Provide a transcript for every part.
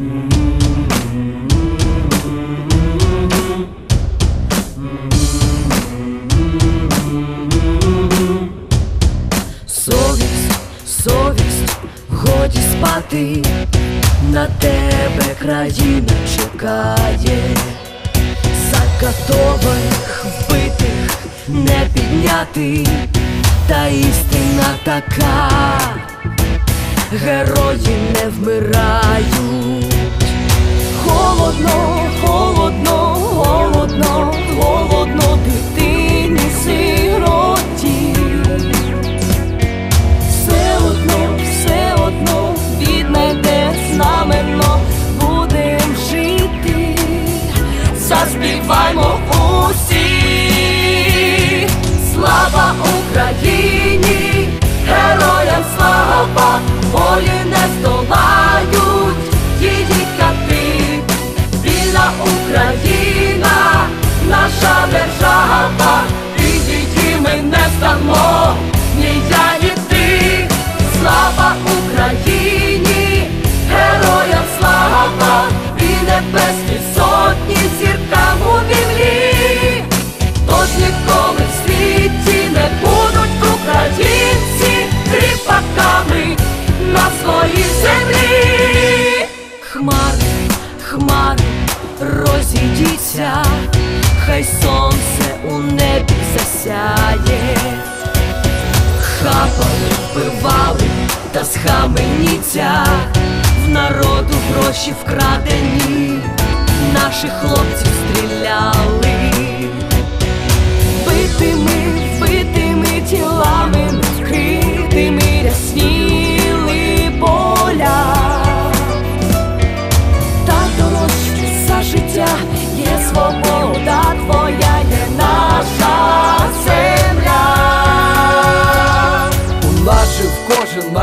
Совість, совість, годі спати, на тебе країна чекає, закатованих, вбитих не підняти, та істина така, герої не вмирають. Холодно, холодно, холодно, зіркам у вімлі, тож ніколи в світі не будуть українці кріпаками на своїй землі. Хмари, хмари, розійдіться, хай сонце у небі засяє. Хапали, вбивали та схаменіться В народу гроші вкрадені, наших хлопців стріляли,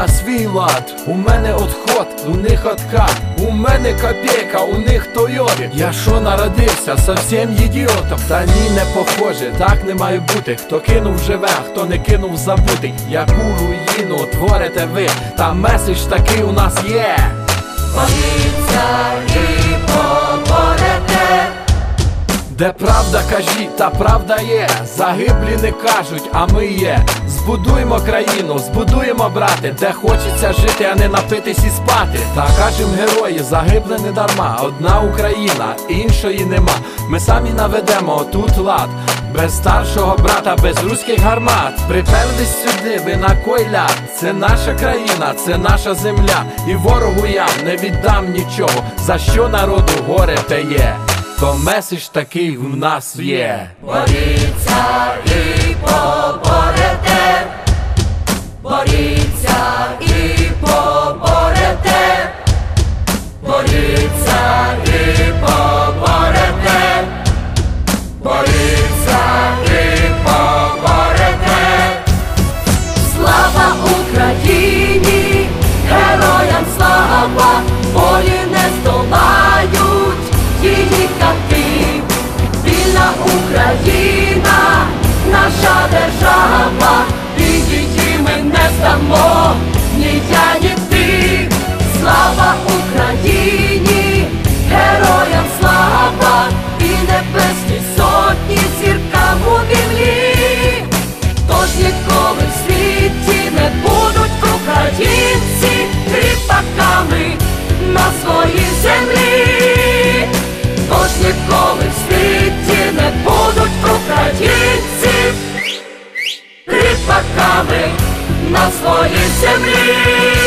свій лад. У мене отход, у них откат. У мене копійка, у них тойоти. Я що народився, совсем ідіотом. Та ні, не похоже, так не має бути. Хто кинув живе, хто не кинув забутий. Яку руїну творите ви, та меседж такий у нас є. Боріться і поборете, Де правда кажіть, та правда є. Загиблі не кажуть, а ми є. Збудуємо країну, збудуємо брати, де хочеться жити, а не напитись і спати. Та кажем герої, загибли не дарма. Одна Україна, іншої нема. Ми самі наведемо тут лад. Без старшого брата, без руських гармат. Приперлись сюди, ви на кой ляд. Це наша країна, це наша земля. І ворогу я не віддам нічого. За що народу горе те є? То меседж такий в нас є. боріться і сотні зіркам у вімлі. Тож ніколи в світі не будуть українці кріпаками на своїй землі. Тож ніколи в світі не будуть українці кріпаками на своїй землі.